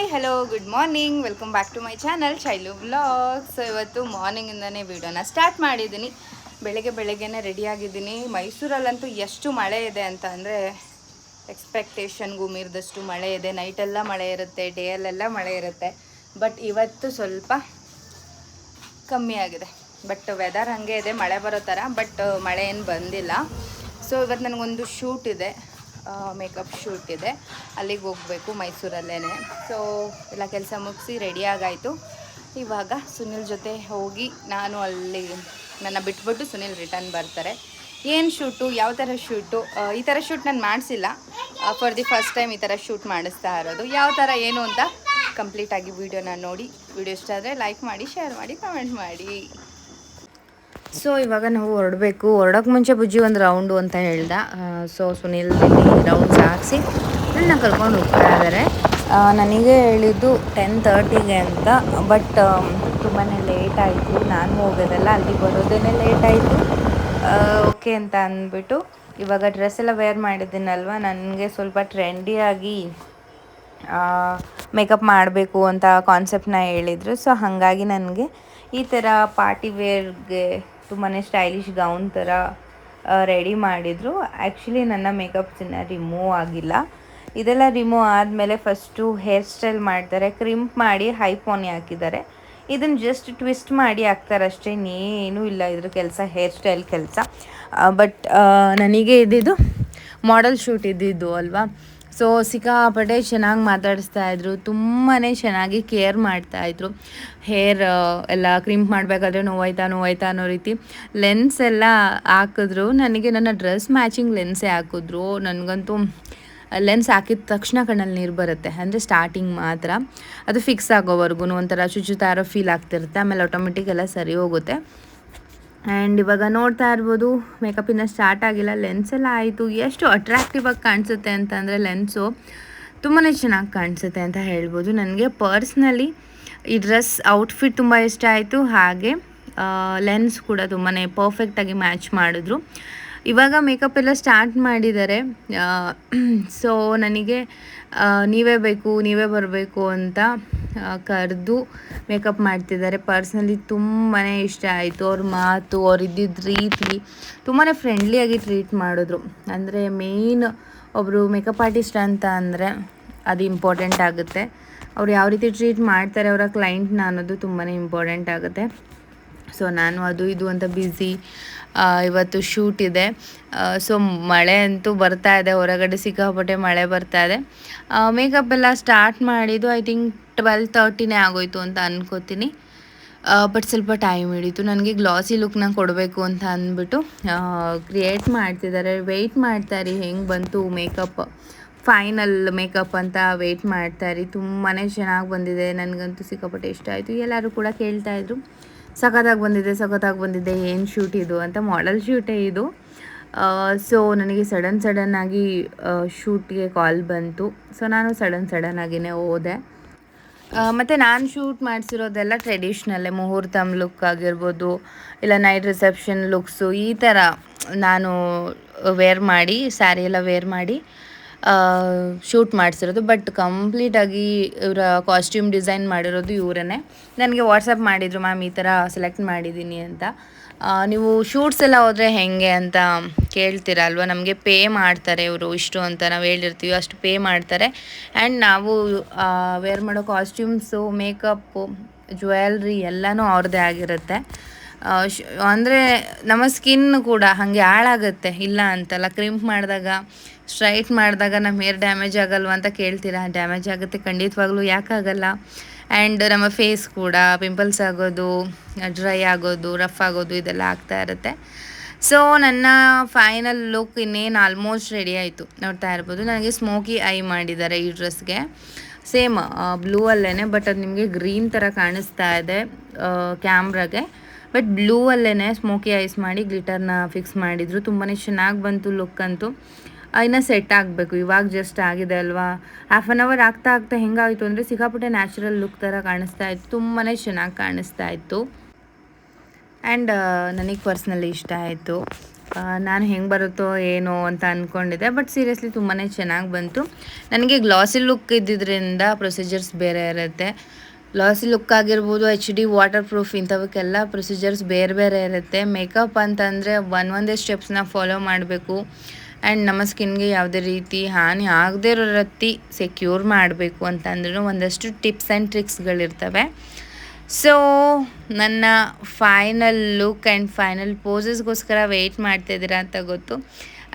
Hi hello good morning welcome back to my channel jail vlog so ಇವತ್ತು ಮಾರ್ನಿಂಗಿಂದನೇ ವೀಡಿಯೋನ start ಮಾಡಿದ್ದೀನಿ. ಬೆಳಗ್ಗೆ ಬೆಳಗ್ಗೆನೇ ರೆಡಿಯಾಗಿದ್ದೀನಿ ಮೈಸೂರಲ್ಲಂತೂ ಎಷ್ಟು ಮಳೆ ಇದೆ ಅಂತ ಅಂದರೆ ಎಕ್ಸ್ಪೆಕ್ಟೇಷನ್ಗೂ ಮೀರಿದಷ್ಟು ಮಳೆ ಇದೆ. ನೈಟೆಲ್ಲ ಮಳೆ ಇರುತ್ತೆ ಡೇಯಲ್ಲೆಲ್ಲ ಮಳೆ ಇರುತ್ತೆ. ಬಟ್ ಇವತ್ತು ಸ್ವಲ್ಪ ಕಮ್ಮಿ ಆಗಿದೆ. ಬಟ್ ವೆದರ್ ಹಾಗೆ ಇದೆ, ಮಳೆ ಬರೋ ಥರ ಬಟ್ ಮಳೆ ಏನು ಬಂದಿಲ್ಲ. ಸೊ ಇವತ್ತು ನನಗೊಂದು ಶೂಟ್ ಇದೆ. ಮೇಕಪ್ ಶೂಟ್ ಇದೆ. ಅಲ್ಲಿಗೆ ಹೋಗಬೇಕು ಮೈಸೂರಲ್ಲೇ ಸೊ ಎಲ್ಲ ಕೆಲಸ ಮುಗಿಸಿ ರೆಡಿಯಾಗಾಯಿತು ಇವಾಗ ಸುನಿಲ್ ಜೊತೆ ಹೋಗಿ ನಾನು ಅಲ್ಲಿ ನನ್ನ ಬಿಟ್ಬಿಟ್ಟು ಸುನಿಲ್ ರಿಟರ್ನ್ ಬರ್ತಾರೆ. ಏನು ಶೂಟು ಯಾವ ಥರ ಶೂಟು ಈ ಥರ ಶೂಟ್ ನಾನು ಮಾಡಿಸಿಲ್ಲ. ಫಾರ್ ದಿ ಫಸ್ಟ್ ಟೈಮ್ ಈ ಥರ ಶೂಟ್ ಮಾಡಿಸ್ತಾ ಇರೋದು. ಯಾವ ಥರ ಏನು ಅಂತ ಕಂಪ್ಲೀಟಾಗಿ ವೀಡಿಯೋನ ನೋಡಿ. ವಿಡಿಯೋ ಇಷ್ಟ ಆದರೆ ಲೈಕ್ ಮಾಡಿ ಶೇರ್ ಮಾಡಿ ಕಮೆಂಟ್ ಮಾಡಿ. ಸೊ ಇವಾಗ ನಾವು ಹೊರಡಬೇಕು. ಹೊರಡೋಕೆ ಮುಂಚೆ ಬುಜ್ಜಿ ಒಂದು ರೌಂಡು ಅಂತ ಹೇಳ್ದ. ಸೊ ಸುನಿಲ್ ರೌಂಡ್ಸ್ ಹಾಕ್ಸಿ ನನ್ನ ಕರ್ಕೊಂಡು ಹೋಗ್ತಾ ಇದ್ದಾರೆ ನನಗೆ ಹೇಳಿದ್ದು ಟೆನ್ ತರ್ಟಿಗೆ ಅಂತ ಬಟ್ ತುಂಬಾ ಲೇಟ್ ಆಯಿತು. ನಾನು ಹೋಗೋದಲ್ಲ, ಅಲ್ಲಿ ಬರೋದೇ ಲೇಟ್ ಆಯಿತು. ಓಕೆ ಅಂತ ಅಂದ್ಬಿಟ್ಟು ಇವಾಗ ಡ್ರೆಸ್ ಎಲ್ಲ ವೇರ್ ಮಾಡಿದ್ದೀನಲ್ವ? ನನಗೆ ಸ್ವಲ್ಪ ಟ್ರೆಂಡಿಯಾಗಿ ಮೇಕಪ್ ಮಾಡಬೇಕು ಅಂತ ಕಾನ್ಸೆಪ್ಟ್ನ ಹೇಳಿದರು. ಸೊ ಹಾಗಾಗಿ ನನಗೆ ಈ ಥರ ಪಾರ್ಟಿ ವೇರ್ಗೆ ತುಂಬಾ ಸ್ಟೈಲಿಶ್ ಗೌನ್ ಥರ ರೆಡಿ ಮಾಡಿದರು. ಆ್ಯಕ್ಚುಲಿ ನನ್ನ ಮೇಕಪ್ಸಿನ ರಿಮೂವ್ ಆಗಿಲ್ಲ. ಇದೆಲ್ಲ ರಿಮೂವ್ ಆದಮೇಲೆ ಫಸ್ಟು ಹೇರ್ ಸ್ಟೈಲ್ ಮಾಡ್ತಾರೆ. ಕ್ರಿಂಪ್ ಮಾಡಿ ಹೈ ಪೋನಿ ಹಾಕಿದ್ದಾರೆ. ಇದನ್ನು ಜಸ್ಟ್ ಟ್ವಿಸ್ಟ್ ಮಾಡಿ ಹಾಕ್ತಾರೆ ಅಷ್ಟೇ. ಇನ್ನೇನೂ ಇಲ್ಲ ಇದ್ರ ಕೆಲಸ ಹೇರ್ ಸ್ಟೈಲ್ ಕೆಲಸ. ಬಟ್ ನನಗೆ ಇದ್ದಿದ್ದು ಮಾಡೆಲ್ ಶೂಟ್ ಇದ್ದಿದ್ದು ಅಲ್ವಾ? ಸೊ ಸಿಕ್ಕಾಪಟ್ಟೆ ಚೆನ್ನಾಗಿ ಮಾತಾಡಿಸ್ತಾ ಇದ್ರು. ತುಂಬಾ ಚೆನ್ನಾಗಿ ಕೇರ್ ಮಾಡ್ತಾಯಿದ್ರು ಹೇರ್ ಎಲ್ಲ ಕ್ರಿಂಪ್ ಮಾಡಬೇಕಾದ್ರೆ ನೋವಾಯ್ತಾ ನೋವಾಯ್ತಾ ಅನ್ನೋ ರೀತಿ ಲೆನ್ಸ್ ಎಲ್ಲ ಹಾಕಿದ್ರು. ನನಗೆ ನನ್ನ ಡ್ರೆಸ್ ಮ್ಯಾಚಿಂಗ್ ಲೆನ್ಸೇ ಹಾಕಿದ್ರು. ನನಗಂತೂ ಲೆನ್ಸ್ ಹಾಕಿದ ತಕ್ಷಣ ಕಣ್ಣಲ್ಲಿ ನೀರು ಬರುತ್ತೆ. ಅಂದರೆ ಸ್ಟಾರ್ಟಿಂಗ್ ಮಾತ್ರ. ಅದು ಫಿಕ್ಸ್ ಆಗೋವರೆಗೂ ಒಂಥರ ಚುಚ್ಚುತ್ತಾ ಫೀಲ್ ಆಗ್ತಿರುತ್ತೆ. ಆಮೇಲೆ ಆಟೋಮೆಟಿಕ್ ಎಲ್ಲ ಸರಿ ಹೋಗುತ್ತೆ. ಆ್ಯಂಡ್ ಇವಾಗ ನೋಡ್ತಾ ಇರ್ಬೋದು ಮೇಕಪ್ ಇನ್ನ ಸ್ಟಾರ್ಟ್ ಆಗಿಲ್ಲ. ಲೆನ್ಸ್ ಎಲ್ಲ ಆಯಿತು. ಎಷ್ಟು ಅಟ್ರಾಕ್ಟಿವ್ ಆಗಿ ಕಾಣಿಸುತ್ತೆ ಅಂತಂದರೆ ಲೆನ್ಸು ತುಂಬಾ ಚೆನ್ನಾಗಿ ಕಾಣಿಸುತ್ತೆ ಅಂತ ಹೇಳ್ಬೋದು. ನನಗೆ ಪರ್ಸ್ನಲಿ ಈ ಡ್ರೆಸ್ ಔಟ್ಫಿಟ್ ತುಂಬ ಇಷ್ಟ ಆಯಿತು. ಹಾಗೆ ಲೆನ್ಸ್ ಕೂಡ ತುಂಬಾ ಪರ್ಫೆಕ್ಟಾಗಿ ಮ್ಯಾಚ್ ಮಾಡಿದ್ರು. ಇವಾಗ ಮೇಕಪ್ ಎಲ್ಲ ಸ್ಟಾರ್ಟ್ ಮಾಡಿದ್ದಾರೆ. ಸೊ ನನಗೆ ನೀವೇ ಬೇಕು, ನೀವೇ ಬರಬೇಕು ಅಂತ ಕರೆದು ಮೇಕಪ್ ಮಾಡ್ತಿದ್ದಾರೆ. ಪರ್ಸ್ನಲಿ ತುಂಬಾ ಇಷ್ಟ ಆಯಿತು. ಅವ್ರ ಮಾತು, ಅವ್ರು ಇದ್ದಿದ್ದ ರೀತಿ ತುಂಬಾ ಫ್ರೆಂಡ್ಲಿಯಾಗಿ ಟ್ರೀಟ್ ಮಾಡಿದ್ರು. ಅಂದರೆ ಮೇಯ್ನ್ ಒಬ್ಬರು ಮೇಕಪ್ ಆರ್ಟಿಸ್ಟ್ ಅಂತ ಅಂದರೆ ಅದು ಇಂಪಾರ್ಟೆಂಟ್ ಆಗುತ್ತೆ. ಅವ್ರು ಯಾವ ರೀತಿ ಟ್ರೀಟ್ ಮಾಡ್ತಾರೆ ಅವರ ಕ್ಲೈಂಟ್ನ ಅನ್ನೋದು ತುಂಬಾ ಇಂಪಾರ್ಟೆಂಟ್ ಆಗುತ್ತೆ. ಸೊ ನಾನು ಅದು, ಇದು ಅಂತ ಬ್ಯುಸಿ ಇವತ್ತು ಶೂಟ್ ಇದೆ. ಸೊ ಮಳೆ ಅಂತೂ ಬರ್ತಾ ಇದೆ. ಹೊರಗಡೆ ಸಿಕ್ಕಾಪಟ್ಟೆ ಮಳೆ ಬರ್ತಾ ಇದೆ. ಮೇಕಪ್ ಎಲ್ಲ ಸ್ಟಾರ್ಟ್ ಮಾಡಿದ್ದು ಐ ಥಿಂಕ್ ಟ್ವೆಲ್ ತರ್ಟಿನೇ ಆಗೋಯ್ತು ಅಂತ ಅನ್ಕೋತೀನಿ. ಬಟ್ ಸ್ವಲ್ಪ ಟೈಮ್ ಹಿಡಿತು. ನನಗೆ ಗ್ಲಾಸಿ ಲುಕ್ನ ಕೊಡಬೇಕು ಅಂತ ಅಂದ್ಬಿಟ್ಟು ಕ್ರಿಯೇಟ್ ಮಾಡ್ತಿದ್ದಾರೆ ವೆಯ್ಟ್ ಮಾಡ್ತಾರೆ ಹೆಂಗೆ ಬಂತು ಮೇಕಪ್ ಫೈನಲ್ ಮೇಕಪ್ ಅಂತ ವೆಯ್ಟ್ ಮಾಡ್ತಾರೆ ತುಂಬಾ ಚೆನ್ನಾಗಿ ಬಂದಿದೆ. ನನಗಂತೂ ಸಿಕ್ಕಾಪಟ್ಟೆ ಇಷ್ಟ ಆಯಿತು. ಎಲ್ಲರೂ ಕೂಡ ಕೇಳ್ತಾ ಇದ್ರು. ಸಖತ್ತಾಗಿ ಬಂದಿದೆ ಸಖತ್ತಾಗಿ ಬಂದಿದೆ. ಏನು ಶೂಟ್ ಇದು ಅಂತ? ಮಾಡಲ್ ಶೂಟೇ ಇದು. ಸೊ ನನಗೆ ಸಡನ್ ಸಡನ್ನಾಗಿ ಶೂಟ್ಗೆ ಕಾಲ್ ಬಂತು. ಸೊ ನಾನು ಸಡನ್ ಸಡನ್ನಾಗಿಯೇ ಹೋದೆ. ಮತ್ತು ನಾನು ಶೂಟ್ ಮಾಡಿಸಿರೋದೆಲ್ಲ ಟ್ರೆಡಿಷ್ನಲ್ಲೇ ಮುಹೂರ್ತಮ್ ಲುಕ್ ಆಗಿರ್ಬೋದು, ಇಲ್ಲ ನೈಟ್ ರಿಸೆಪ್ಷನ್ ಲುಕ್ಸು ಈ ಥರ ನಾನು ವೇರ್ ಮಾಡಿ ಸ್ಯಾರಿ ಎಲ್ಲ ವೇರ್ ಮಾಡಿ ಶೂಟ್ ಮಾಡಿಸಿರೋದು. ಬಟ್ ಕಂಪ್ಲೀಟಾಗಿ ಇವರ ಕಾಸ್ಟ್ಯೂಮ್ ಡಿಸೈನ್ ಮಾಡಿರೋದು ಇವರೇ ನನಗೆ ವಾಟ್ಸಪ್ ಮಾಡಿದರು, ಮ್ಯಾಮ್, ಈ ಥರ ಸೆಲೆಕ್ಟ್ ಮಾಡಿದ್ದೀನಿ ಅಂತ. ನೀವು ಶೂಟ್ಸ್ ಎಲ್ಲ ಹೋದರೆ ಹೆಂಗೆ ಅಂತ ಕೇಳ್ತೀರ ಅಲ್ವಾ? ನಮಗೆ ಪೇ ಮಾಡ್ತಾರೆ ಇವರು ಇಷ್ಟು ಅಂತ ನಾವು ಹೇಳಿರ್ತೀವಿ, ಅಷ್ಟು ಪೇ ಮಾಡ್ತಾರೆ. ಆ್ಯಂಡ್ ನಾವು ವೇರ್ ಮಾಡೋ ಕಾಸ್ಟ್ಯೂಮ್ಸು ಮೇಕಪ್ಪು ಜ್ಯುವೆಲ್ರಿ ಎಲ್ಲನೂ ಅವ್ರದ್ದೇ ಆಗಿರುತ್ತೆ. ಅಂದರೆ ನಮ್ಮ ಸ್ಕಿನ್ ಕೂಡ ಹಾಗೆ ಹಾಳಾಗುತ್ತೆ. ಇಲ್ಲ ಅಂತಲ್ಲ ಕ್ರಿಂಪ್ ಮಾಡಿದಾಗ ಸ್ಟ್ರೈಟ್ ಮಾಡಿದಾಗ ನಮ್ಮ ಹೇರ್ ಡ್ಯಾಮೇಜ್ ಆಗಲ್ವ ಅಂತ ಕೇಳ್ತೀರಾ? ಡ್ಯಾಮೇಜ್ ಆಗುತ್ತೆ ಖಂಡಿತವಾಗ್ಲೂ ಯಾಕಾಗಲ್ಲ ಆ್ಯಂಡ್ ನಮ್ಮ ಫೇಸ್ ಕೂಡ ಪಿಂಪಲ್ಸ್ ಆಗೋದು, ಡ್ರೈ ಆಗೋದು, ರಫ್ ಆಗೋದು ಇದೆಲ್ಲ ಆಗ್ತಾ ಇರುತ್ತೆ. ಸೊ ನನ್ನ ಫೈನಲ್ ಲುಕ್ ಇನ್ನೇನು ಆಲ್ಮೋಸ್ಟ್ ರೆಡಿ ಆಯಿತು. ನೋಡ್ತಾ ಇರ್ಬೋದು, ನನಗೆ ಸ್ಮೋಕಿ ಐ ಮಾಡಿದ್ದಾರೆ ಈ ಡ್ರೆಸ್ಗೆ ಸೇಮ್ ಬ್ಲೂ ಅಲ್ಲೇ ಬಟ್ ಅದು ನಿಮಗೆ ಗ್ರೀನ್ ಥರ ಕಾಣಿಸ್ತಾ ಇದೆ ಕ್ಯಾಮ್ರಾಗೆ ಬಟ್ ಬ್ಲೂ ಅಲ್ಲೇ ಸ್ಮೋಕಿ ಐಸ್ ಮಾಡಿ ಗ್ಲಿಟರ್ನ ಫಿಕ್ಸ್ ಮಾಡಿದರು. ತುಂಬಾ ಚೆನ್ನಾಗಿ ಬಂತು ಲುಕ್ ಅಂತೂ. ಇನ್ನು ಸೆಟ್ ಆಗಬೇಕು. ಇವಾಗ ಜಸ್ಟ್ ಆಗಿದೆ ಅಲ್ವಾ? ಹಾಫ್ ಆನ್ ಅವರ್ ಆಗ್ತಾ ಆಗ್ತಾ ಹೆಂಗಾಯಿತು ಅಂದರೆ ಸಿಕ್ಕಾಪಟ್ಟೆ ನ್ಯಾಚುರಲ್ ಲುಕ್ ಥರ ಕಾಣಿಸ್ತಾ ಇತ್ತು. ತುಂಬಾ ಚೆನ್ನಾಗಿ ಕಾಣಿಸ್ತಾ ಇತ್ತು. ಆ್ಯಂಡ್ ನನಗೆ ಪರ್ಸ್ನಲಿ ಇಷ್ಟ ಆಯಿತು. ನಾನು ಹೆಂಗೆ ಬರುತ್ತೋ ಏನೋ ಅಂತ ಅಂದ್ಕೊಂಡಿದ್ದೆ ಬಟ್ ಸೀರಿಯಸ್ಲಿ ತುಂಬಾ ಚೆನ್ನಾಗಿ ಬಂತು. ನನಗೆ ಗ್ಲಾಸಿ ಲುಕ್ ಇದ್ದಿದ್ದರಿಂದ ಪ್ರೊಸೀಜರ್ಸ್ ಬೇರೆ ಇರುತ್ತೆ. ಗ್ಲಾಸಿ ಲುಕ್ ಆಗಿರ್ಬೋದು ಎಚ್ ಡಿ ವಾಟರ್ ಪ್ರೂಫ್ ಇಂಥವಕ್ಕೆಲ್ಲ ಪ್ರೊಸೀಜರ್ಸ್ ಬೇರೆ ಬೇರೆ ಇರುತ್ತೆ. ಮೇಕಪ್ ಅಂತಂದರೆ ಒಂದೊಂದೇ ಒಂದೇ ಸ್ಟೆಪ್ಸ್ನ ಫಾಲೋ ಮಾಡಬೇಕು. ಆ್ಯಂಡ್ ನಮ್ಮ ಸ್ಕಿನ್ಗೆ ಯಾವುದೇ ರೀತಿ ಹಾನಿ ಆಗದೇ ಇರೋ ರೀತಿ ಸೆಕ್ಯೂರ್ ಮಾಡಬೇಕು ಅಂತಂದ್ರೂ ಒಂದಷ್ಟು ಟಿಪ್ಸ್ ಆ್ಯಂಡ್ ಟ್ರಿಕ್ಸ್ಗಳಿರ್ತವೆ ಸೊ ನನ್ನ ಫೈನಲ್ ಲುಕ್ ಆ್ಯಂಡ್ ಫೈನಲ್ ಪೋಸಸ್ಗೋಸ್ಕರ ವೆಯ್ಟ್ ಮಾಡ್ತಾಯಿದ್ದೀರಾ ಅಂತ ಗೊತ್ತು.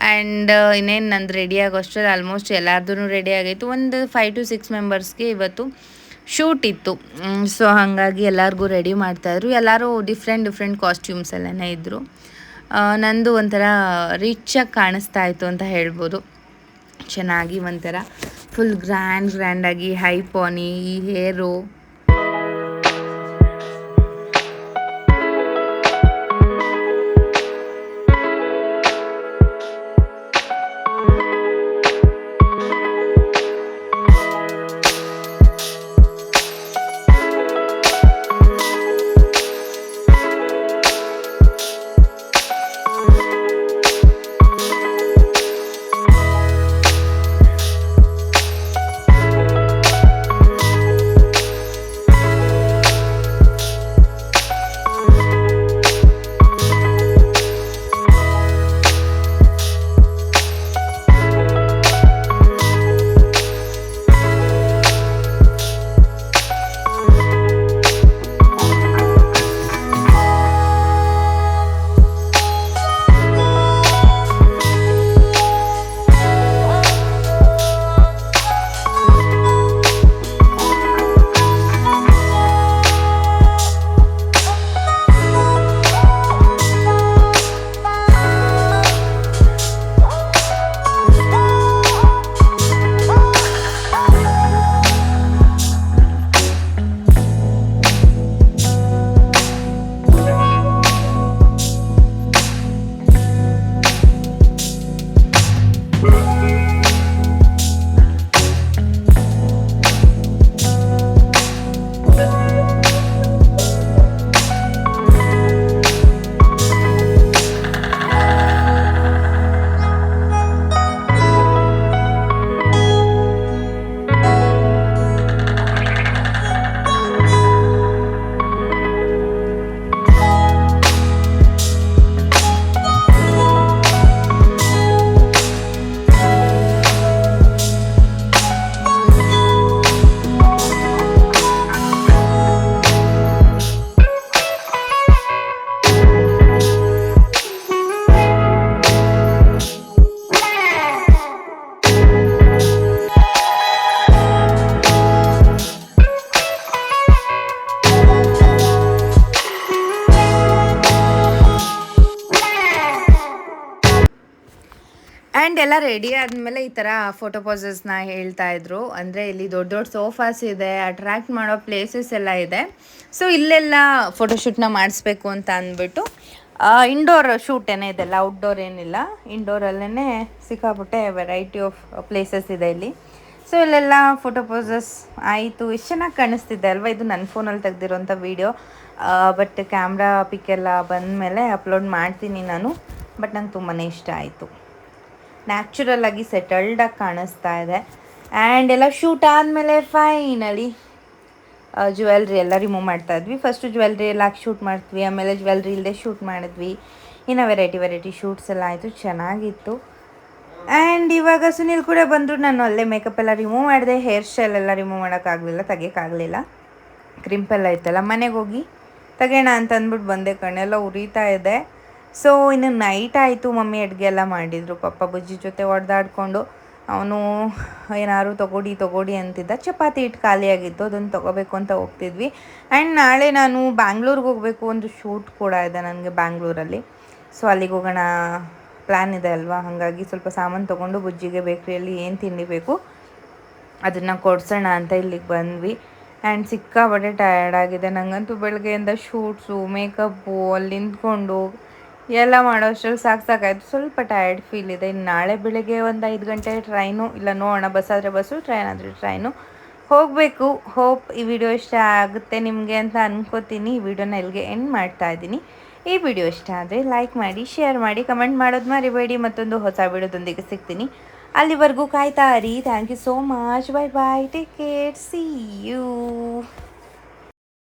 ಆ್ಯಂಡ್ ಇನ್ನೇನು ನಂದು ರೆಡಿ ಆಗೋಷ್ಟರಲ್ಲಿ ಆಲ್ಮೋಸ್ಟ್ ಎಲ್ಲರದೂ ರೆಡಿ ಆಗೈತು. ಒಂದು ಫೈವ್ ಟು ಸಿಕ್ಸ್ ಮೆಂಬರ್ಸ್ಗೆ ಇವತ್ತು ಶೂಟ್ ಇತ್ತು. ಸೊ ಹಾಗಾಗಿ ಎಲ್ಲರಿಗೂ ರೆಡಿ ಮಾಡ್ತಾಯಿದ್ರು ಎಲ್ಲರೂ ಡಿಫ್ರೆಂಟ್ ಡಿಫ್ರೆಂಟ್ ಕಾಸ್ಟ್ಯೂಮ್ಸ್ ಎಲ್ಲನೇ ಇದ್ದರು ನಂದು ಒಂಥರ ರಿಚಾಗಿ ಕಾಣಿಸ್ತಾ ಇತ್ತು ಅಂತ ಹೇಳ್ಬೋದು. ಚೆನ್ನಾಗಿ ಒಂಥರ ಫುಲ್ ಗ್ರ್ಯಾಂಡ್ ಗ್ರ್ಯಾಂಡಾಗಿ ಹೈ ಪಾನಿ ಈ ಹೇರು ಆ್ಯಂಡ್ ಎಲ್ಲ ರೆಡಿ ಆದಮೇಲೆ ಈ ಥರ ಫೋಟೋ ಪೋಸಸ್ನ ಹೇಳ್ತಾ ಇದ್ರು. ಅಂದರೆ ಇಲ್ಲಿ ದೊಡ್ಡ ದೊಡ್ಡ ಸೋಫಾಸ್ ಇದೆ ಅಟ್ರ್ಯಾಕ್ಟ್ ಮಾಡೋ ಪ್ಲೇಸಸ್ ಎಲ್ಲ ಇದೆ. ಸೊ ಇಲ್ಲೆಲ್ಲ ಫೋಟೋಶೂಟ್ನ ಮಾಡಿಸ್ಬೇಕು ಅಂತ ಅಂದ್ಬಿಟ್ಟು ಇಂಡೋರ್ ಶೂಟ್ ಏನೇ ಇದೆಲ್ಲ ಔಟ್ಡೋರ್ ಏನಿಲ್ಲ. ಇಂಡೋರಲ್ಲೇ ಸಿಕ್ಕಾಪಟ್ಟೆ ವೆರೈಟಿ ಆಫ್ ಪ್ಲೇಸಸ್ ಇದೆ ಇಲ್ಲಿ. ಸೊ ಇಲ್ಲೆಲ್ಲ ಫೋಟೋ ಪೋಸಸ್ ಆಯಿತು. ಎಷ್ಟು ಚೆನ್ನಾಗಿ ಕಾಣಿಸ್ತಿದೆ ಅಲ್ವಾ? ಇದು ನನ್ನ ಫೋನಲ್ಲಿ ತೆಗ್ದಿರೋಂಥ ವೀಡಿಯೋ ಬಟ್ ಕ್ಯಾಮ್ರಾ ಪಿಕ್ ಎಲ್ಲ ಬಂದಮೇಲೆ ಅಪ್ಲೋಡ್ ಮಾಡ್ತೀನಿ ನಾನು. ಬಟ್ ನಂಗೆ ತುಂಬಾ ಇಷ್ಟ ಆಯಿತು. ನ್ಯಾಚುರಲ್ ಆಗಿ ಸೆಟಲ್ಡಾಗಿ ಕಾಣಿಸ್ತಾ ಇದೆ. ಆ್ಯಂಡ್ ಎಲ್ಲ ಶೂಟ್ ಆದಮೇಲೆ ಫೈನಲಿ ಜ್ಯುವೆಲ್ರಿ ಎಲ್ಲ ರಿಮೂವ್ ಮಾಡ್ತಾ ಇದ್ವಿ. ಫಸ್ಟು ಜ್ಯುವೆಲ್ರಿ ಎಲ್ಲ ಹಾಕಿ ಶೂಟ್ ಮಾಡ್ತೀವಿ. ಆಮೇಲೆ ಜ್ಯುವೆಲ್ರಿ ಇಲ್ಲದೆ ಶೂಟ್ ಮಾಡಿದ್ವಿ. ಇನ್ನು ವೆರೈಟಿ ವೆರೈಟಿ ಶೂಟ್ಸ್ ಎಲ್ಲ ಆಯಿತು. ಚೆನ್ನಾಗಿತ್ತು. ಆ್ಯಂಡ್ ಇವಾಗ ಸುನೀಲ್ ಕೂಡ ಬಂದರು. ನಾನು ಅಲ್ಲೇ ಮೇಕಪ್ ಎಲ್ಲ ರಿಮೂವ್ ಮಾಡಿದೆ. ಹೇರ್ ಸ್ಟೈಲ್ ಎಲ್ಲ ರಿಮೂವ್ ಮಾಡೋಕ್ಕಾಗಲಿಲ್ಲ ತೆಗಿಯೋಕ್ಕಾಗಲಿಲ್ಲ ಕ್ರಿಂಪೆಲ್ಲ ಇತ್ತಲ್ಲ, ಮನೆಗೆ ಹೋಗಿ ತೆಗೋಣ ಅಂತ ಅಂದ್ಬಿಟ್ಟು ಬಂದೆ ಕಣ್ಣೆಲ್ಲ ಉರಿತಾ ಇದೆ. ಸೊ ಇನ್ನು ನೈಟ್ ಆಯಿತು, ಮಮ್ಮಿ ಅಡುಗೆ ಎಲ್ಲ ಮಾಡಿದರು. ಪಪ್ಪ ಬುಜ್ಜಿ ಜೊತೆ ಹೊಡೆದಾಡ್ಕೊಂಡು ಅವನು ಏನಾದ್ರು ತೊಗೊಡಿ ತೊಗೊಡಿ ಅಂತಿದ್ದ. ಚಪಾತಿ ಹಿಟ್ಟು ಖಾಲಿಯಾಗಿತ್ತು, ಅದನ್ನು ತೊಗೋಬೇಕು ಅಂತ ಹೋಗ್ತಿದ್ವಿ. ಆ್ಯಂಡ್ ನಾಳೆ ನಾನು ಬ್ಯಾಂಗ್ಳೂರ್ಗೆ ಹೋಗಬೇಕು ಒಂದು ಶೂಟ್ ಕೂಡ ಇದೆ ನನಗೆ ಬ್ಯಾಂಗ್ಳೂರಲ್ಲಿ. ಸೊ ಅಲ್ಲಿಗೆ ಹೋಗೋಣ ಪ್ಲ್ಯಾನ್ ಇದೆ ಅಲ್ವಾ? ಹಾಗಾಗಿ ಸ್ವಲ್ಪ ಸಾಮಾನು ತೊಗೊಂಡು ಬುಜ್ಜಿಗೆ ಬೇಕ್ರಿಯಲ್ಲಿ ಏನು ತಿನ್ನಬೇಕು ಬೇಕು, ಅದನ್ನು ಕೊಡ್ಸೋಣ ಅಂತ ಇಲ್ಲಿಗೆ ಬಂದ್ವಿ. ಆ್ಯಂಡ್ ಸಿಕ್ಕಾಪಟ್ಟೆ ಟಯರ್ಡ್ ಆಗಿದೆ. ನನಗಂತೂ ಬೆಳಗ್ಗೆಯಿಂದ ಶೂಟ್ಸು ಮೇಕಪ್ಪು ಅಲ್ಲಿ ನಿಂತ್ಕೊಂಡು ಎಲ್ಲ ಮಾಡೋ ಅಷ್ಟ್ರಲ್ಲಿ ಸಾಕು ಸಾಕಾಯ್ತು ಸ್ವಲ್ಪ ಟಯರ್ಡ್ ಫೀಲ್ ಇದೆ. ಇನ್ನು ನಾಳೆ ಬೆಳಗ್ಗೆ ಒಂದು ಐದು ಗಂಟೆ ಟ್ರೈನು ಇಲ್ಲ ನೋಡೋಣ ಬಸ್ ಆದರೆ ಬಸ್ಸು ಟ್ರೈನ್ ಆದರೆ ಟ್ರೈನು ಹೋಗಬೇಕು. ಹೋಪ್ ಈ ವಿಡಿಯೋ ಇಷ್ಟ ಆಗುತ್ತೆ ನಿಮಗೆ ಅಂತ ಅನ್ಕೋತೀನಿ. ಈ ವಿಡಿಯೋನ ಇಲ್ಲಿಗೆ ಎಂಡ್ ಮಾಡ್ತಾ ಇದ್ದೀನಿ. ಈ ವಿಡಿಯೋ ಇಷ್ಟ ಆದರೆ ಲೈಕ್ ಮಾಡಿ ಶೇರ್ ಮಾಡಿ ಕಮೆಂಟ್ ಮಾಡೋದು ಮರಿಬೇಡಿ. ಮತ್ತೊಂದು ಹೊಸ ವಿಡಿಯೋದೊಂದಿಗೆ ಸಿಗ್ತೀನಿ. ಅಲ್ಲಿವರೆಗೂ ಕಾಯ್ತಾ ರೀ thank you so much bye bye take care see you